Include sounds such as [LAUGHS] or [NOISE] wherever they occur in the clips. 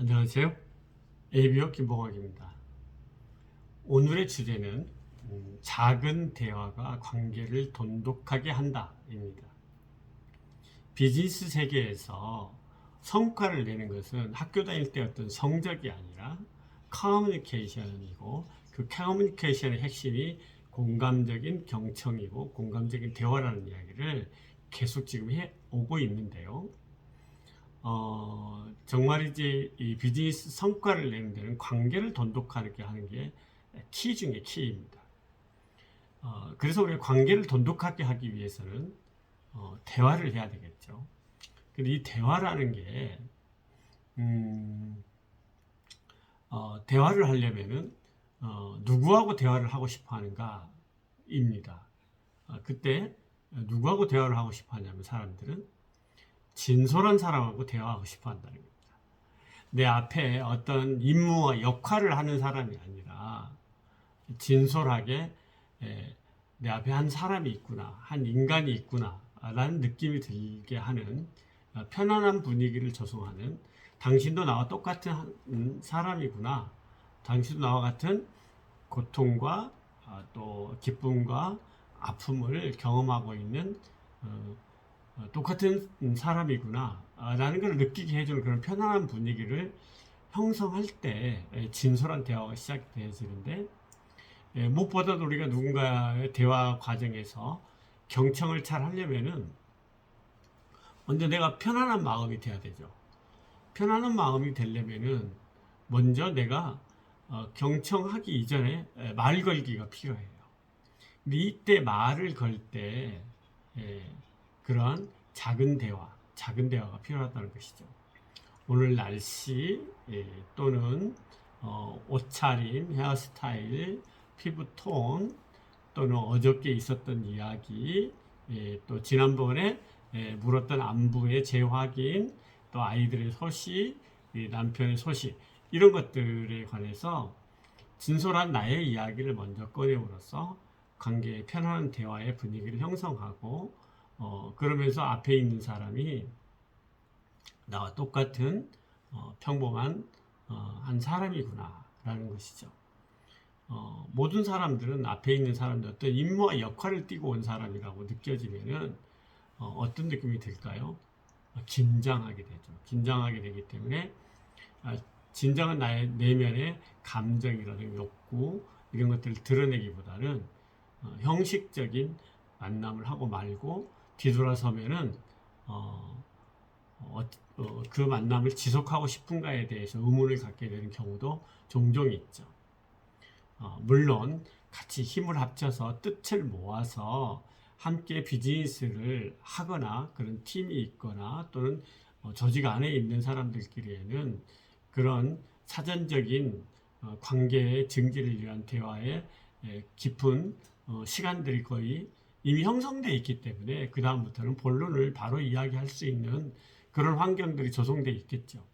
안녕하세요. ABO 김봉학입니다. 오늘의 주제는 음, 작은 대화가 관계를 돈독하게 한다입니다. 비즈니스 세계에서 성과를 내는 것은 학교 다닐 때 어떤 성적이 아니라 커뮤니케이션이고 그 커뮤니케이션의 핵심이 공감적인 경청이고 공감적인 대화라는 이야기를 계속 지금 해 오고 있는데요. 어, 정말이지 이 비즈니스 성과를 내는 데는 관계를 돈독하게 하는 게 키 중에 키입니다. 어, 그래서 우리가 관계를 돈독하게 하기 위해서는 어, 대화를 해야 되겠죠. 근데 이 대화라는 게, 음, 어, 대화를 하려면은, 어, 누구하고 대화를 하고 싶어 하는가입니다. 어, 그때 누구하고 대화를 하고 싶어 하냐면 사람들은 진솔한 사람하고 대화하고 싶어 한다는 겁니다. 내 앞에 어떤 임무와 역할을 하는 사람이 아니라 진솔하게 에, 내 앞에 한 사람이 있구나, 한 인간이 있구나, 라는 느낌이 들게 하는 어, 편안한 분위기를 조성하는 당신도 나와 똑같은 한- 음, 사람이구나, 당신도 나와 같은 고통과 아, 또 기쁨과 아픔을 경험하고 있는 어, 어, 똑같은 음, 사람이구나 아, 라는 걸 느끼게 해주는 그런 편안한 분위기를 형성할 때 에, 진솔한 대화가 시작되어지는데 에, 무엇보다도 우리가 누군가의 대화 과정에서 경청을 잘 하려면은 먼저 내가 편안한 마음이 돼야 되죠. 편안한 마음이 되려면은 먼저 내가 어, 경청하기 이전에 에, 말 걸기가 필요해요. 근데 이때 말을 걸때 그런 작은 대화, 작은 대화가 필요하다는 것이죠. 오늘 날씨 예, 또는 어, 옷차림, 헤어스타일, 피부톤 또는 어저께 있었던 이야기, 예, 또 지난번에 예, 물었던 안부의 재확인, 또 아이들의 소식, 이 남편의 소식 이런 것들에 관해서 진솔한 나의 이야기를 먼저 꺼내므로써 관계의 편안한 대화의 분위기를 형성하고 어, 그러면서 앞에 있는 사람이 나와 똑같은 어, 평범한 어, 한 사람이구나라는 것이죠. 어, 모든 사람들은 앞에 있는 사람들 어떤 임무와 역할을 띠고 온 사람이라고 느껴지면은 어, 떤 느낌이 들까요? 어, 긴장하게 되죠. 긴장하게 되기 때문에 아, 진정한 나의 내면의 감정이라든가 욕구 이런 것들을 드러내기보다는 어, 형식적인 만남을 하고 말고 뒤돌아서면은 어, 어, 어, 그 만남을 지속하고 싶은가에 대해서 의문을 갖게 되는 경우도 종종 있죠. 어, 물론 같이 힘을 합쳐서 뜻을 모아서 함께 비즈니스를 하거나 그런 팀이 있거나 또는 어, 조직 안에 있는 사람들끼리에는 그런 사전적인 어, 관계의 증진을 위한 대화의 에, 깊은 어, 시간들이 거의 이미 형성되어 있기 때문에 그 다음부터는 본론을 바로 이야기할 수 있는 그런 환경들이 조성되어 있겠죠.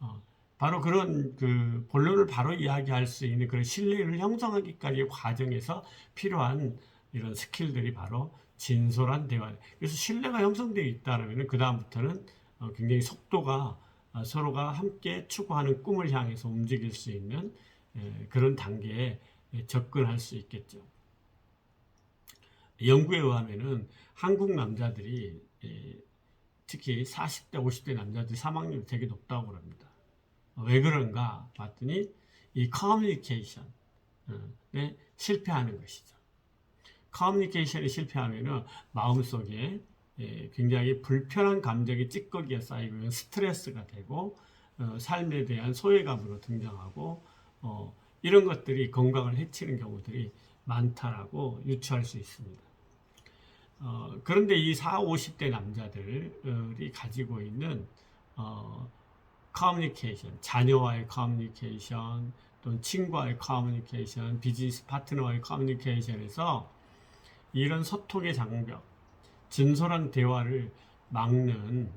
어, 바로 그런 그 본론을 바로 이야기할 수 있는 그런 신뢰를 형성하기까지의 과정에서 필요한 이런 스킬들이 바로 진솔한 대화. 그래서 신뢰가 형성되어 있다면 그 다음부터는 어, 굉장히 속도가 어, 서로가 함께 추구하는 꿈을 향해서 움직일 수 있는 에, 그런 단계에 접근할 수 있겠죠. 연구에 의하면은 한국 남자들이 에, 특히 40대, 50대 남자들 사망률이 되게 높다고 합니다. 어, 왜 그런가 봤더니 이 커뮤니케이션에 실패하는 것이죠. 커뮤니케이션이 실패하면은 마음속에 예, 굉장히 불편한 감정이 찌꺼기가 쌓이고 스트레스가 되고 어, 삶에 대한 소외감으로 등장하고 어, 이런 것들이 건강을 해치는 경우들이 많다라고 유추할 수 있습니다. 어, 그런데 이 4, 50대 남자들이 가지고 있는 어, 커뮤니케이션, 자녀와의 커뮤니케이션, 또는 친구와의 커뮤니케이션, 비즈니스 파트너와의 커뮤니케이션에서 이런 소통의 장벽, 진솔한 대화를 막는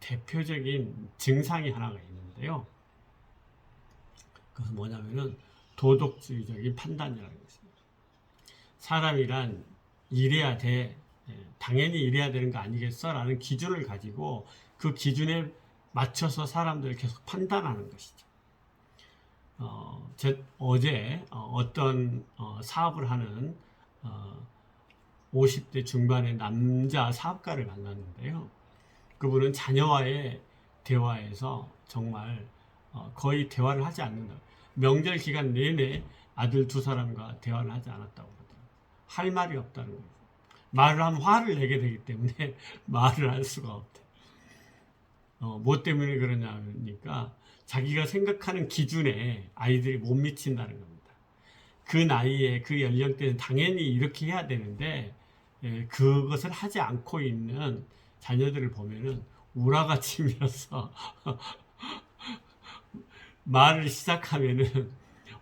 대표적인 증상이 하나가 있는데요. 그것은 뭐냐면은 도덕주의적인 판단이라는 것입니다. 사람이란 이래야 돼. 예, 당연히 이래야 되는 거 아니겠어? 라는 기준을 가지고 그 기준에 맞춰서 사람들을 계속 판단하는 것이죠. 어, 제, 어제 어, 떤 어, 사업을 하는 어, 50대 중반의 남자 사업가를 만났는데요. 그분은 자녀와의 대화에서 정말 어, 거의 대화를 하지 않는다. 명절 기간 내내 아들 두 사람과 대화를 하지 않았다고 그러더라고요. 할 말이 없다는 거죠. 말을 하면 화를 내게 되기 때문에 [LAUGHS] 말을 할 수가 없대. 어, 뭐 때문에 그러냐니까 자기가 생각하는 기준에 아이들이 못 미친다는 겁니다. 그 나이에 그 연령대는 당연히 이렇게 해야 되는데 예, 그것을 하지 않고 있는 자녀들을 보면은 우라가 치면서 [LAUGHS] 말을 시작하면은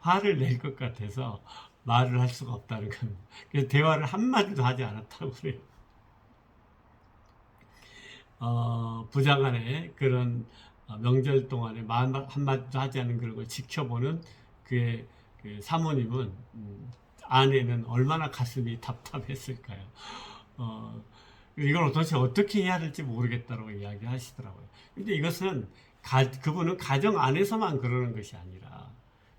화를 낼 것 같아서 말을 할 수가 없다는 겁니다. 그래서 대화를 한마디도 하지 않았다고 그래요. 어, 부장간에 그런 어, 명절 동안에 말 한마디도 하지 않은 그런 걸 지켜보는 그의 그 사모님은 음, 아내는 얼마나 가슴이 답답했을까요? 어, 이걸 도대체 어떻게 해야 될지 모르겠다고 이야기하시더라고요. 근데 이것은 가, 그분은 가정 안에서만 그러는 것이 아니라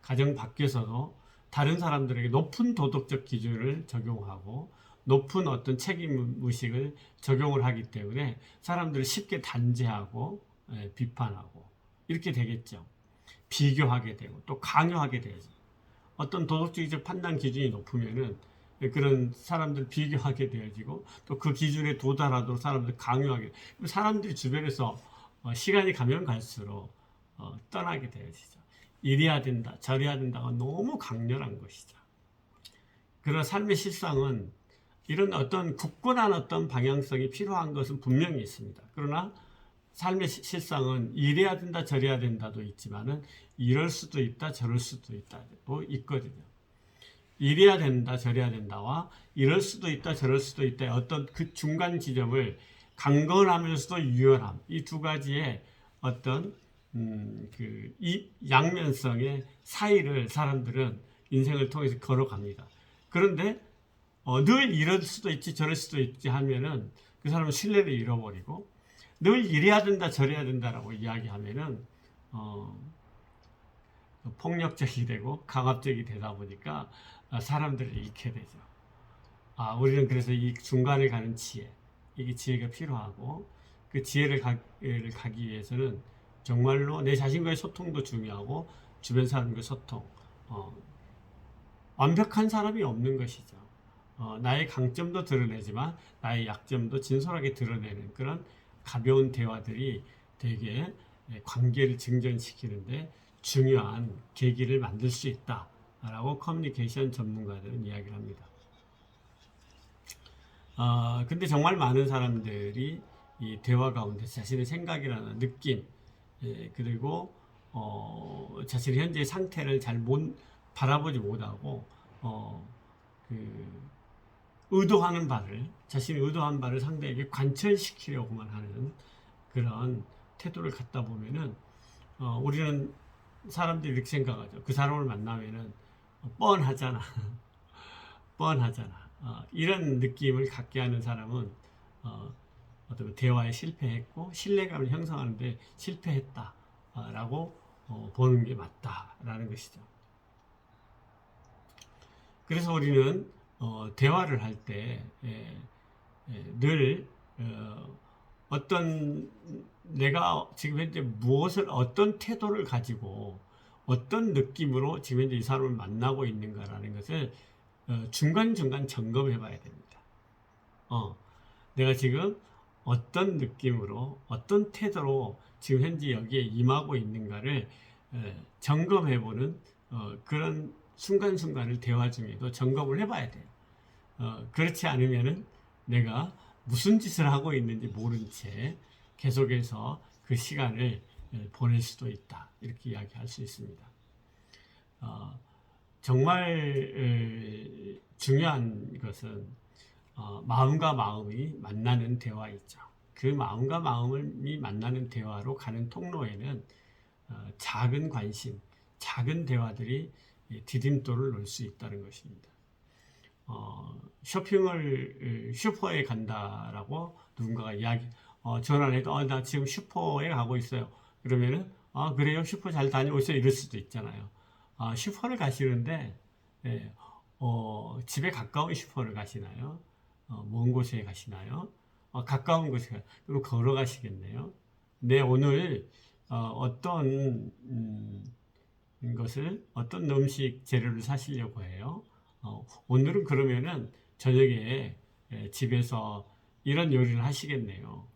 가정 밖에서도 다른 사람들에게 높은 도덕적 기준을 적용하고 높은 어떤 책임 의식을 적용을 하기 때문에 사람들을 쉽게 단죄하고 예, 비판하고 이렇게 되겠죠. 비교하게 되고 또 강요하게 되죠. 어떤 도덕주의적 판단 기준이 높으면은 그런 사람들 비교하게 되어지고 또 그 기준에 도달하도록 사람들 강요하게 사람들이 주변에서 어, 시간이 가면 갈수록 어, 떠나게 되어지죠. 이래야 된다, 저래야 된다가 너무 강렬한 것이죠. 그런 삶의 실상은 이런 어떤 굳건한 어떤 방향성이 필요한 것은 분명히 있습니다. 그러나 삶의 실상은 이래야 된다, 저래야 된다도 있지만은 이럴 수도 있다, 저럴 수도 있다도 있거든요. 이래야 된다, 저래야 된다와 이럴 수도 있다, 저럴 수도 있다 어떤 그 중간 지점을 강건하면서도 유연함 이 두 가지의 어떤 음, 그 이 양면성의 사이를 사람들은 인생을 통해서 걸어갑니다. 그런데 어, 늘 이럴 수도 있지 저럴 수도 있지 하면은 그 사람은 신뢰를 잃어버리고 늘 이래야 된다 저래야 된다라고 이야기하면은 어, 폭력적이 되고 강압적이 되다 보니까 사람들을 잃게 되죠. 아 우리는 그래서 이 중간을 가는 지혜 이게 지혜가 필요하고 그 지혜를 가, 가기 위해서는 정말로 내 자신과의 소통도 중요하고 주변 사람과의 소통 어, 완벽한 사람이 없는 것이죠. 어, 나의 강점도 드러내지만 나의 약점도 진솔하게 드러내는 그런 가벼운 대화들이 되게 관계를 증전시키는데 중요한 계기를 만들 수 있다라고 커뮤니케이션 전문가들은 이야기를 합니다. 어, 근데 정말 많은 사람들이 이 대화 가운데 자신의 생각이라는 느낌 예, 그리고 어, 자신의 현재 상태를 잘 못 바라보지 못하고 어, 그 의도하는 바를 자신이 의도한 바를 상대에게 관철시키려고만 하는 그런 태도를 갖다 보면은 어, 우리는 사람들이 이렇게 생각하죠. 그 사람을 만나면은 뻔하잖아, [LAUGHS] 뻔하잖아. 어, 이런 느낌을 갖게 하는 사람은 어, 어떤 대화에 실패했고 신뢰감을 형성하는데 실패했다라고 어, 보는 게 맞다라는 것이죠. 그래서 우리는 어, 대화를 할 때늘 예, 어, 어떤 내가 지금 현재 무엇을 어떤 태도를 가지고 어떤 느낌으로 지금 현재 이 사람을 만나고 있는가라는 것을 어, 중간중간 점검해 봐야 됩니다. 어, 내가 지금 어떤 느낌으로 어떤 태도로 지금 현재 여기에 임하고 있는가를 에, 점검해 보는 어, 그런 순간순간을 대화 중에도 점검을 해봐야 돼요. 어, 그렇지 않으면은 내가 무슨 짓을 하고 있는지 모른 채 계속해서 그 시간을 보낼 수도 있다. 이렇게 이야기할 수 있습니다. 어, 정말 중요한 것은 어, 마음과 마음이 만나는 대화이죠. 그 마음과 마음이 만나는 대화로 가는 통로에는 어, 작은 관심, 작은 대화들이 디딤돌을 놓을 수 있다는 것입니다. 어, 쇼핑을 슈퍼에 간다라고 누군가가 이야기 어, 전화를 해도 어, 나 지금 슈퍼에 가고 있어요. 그러면은 아 그래요 슈퍼 잘 다녀오세요 이럴 수도 있잖아요. 아 슈퍼를 가시는데 예, 어, 집에 가까운 슈퍼를 가시나요? 어, 먼 곳에 가시나요? 어, 가까운 곳에 가, 그럼 걸어가시겠네요. 네 오늘 어, 떤 음, 것을 어떤 음식 재료를 사시려고 해요. 어, 오늘은 그러면은 저녁에 예, 집에서 이런 요리를 하시겠네요.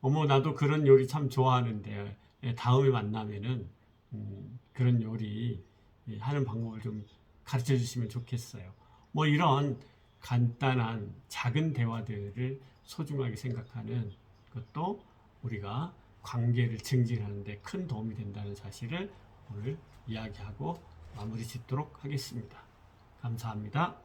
어머 나도 그런 요리 참 좋아하는데 예, 다음에 만나면은 음, 그런 요리 예, 하는 방법을 좀 가르쳐 주시면 좋겠어요. 뭐 이런 간단한 작은 대화들을 소중하게 생각하는 것도 우리가 관계를 증진하는데 큰 도움이 된다는 사실을 오늘 이야기하고 마무리 짓도록 하겠습니다. 감사합니다.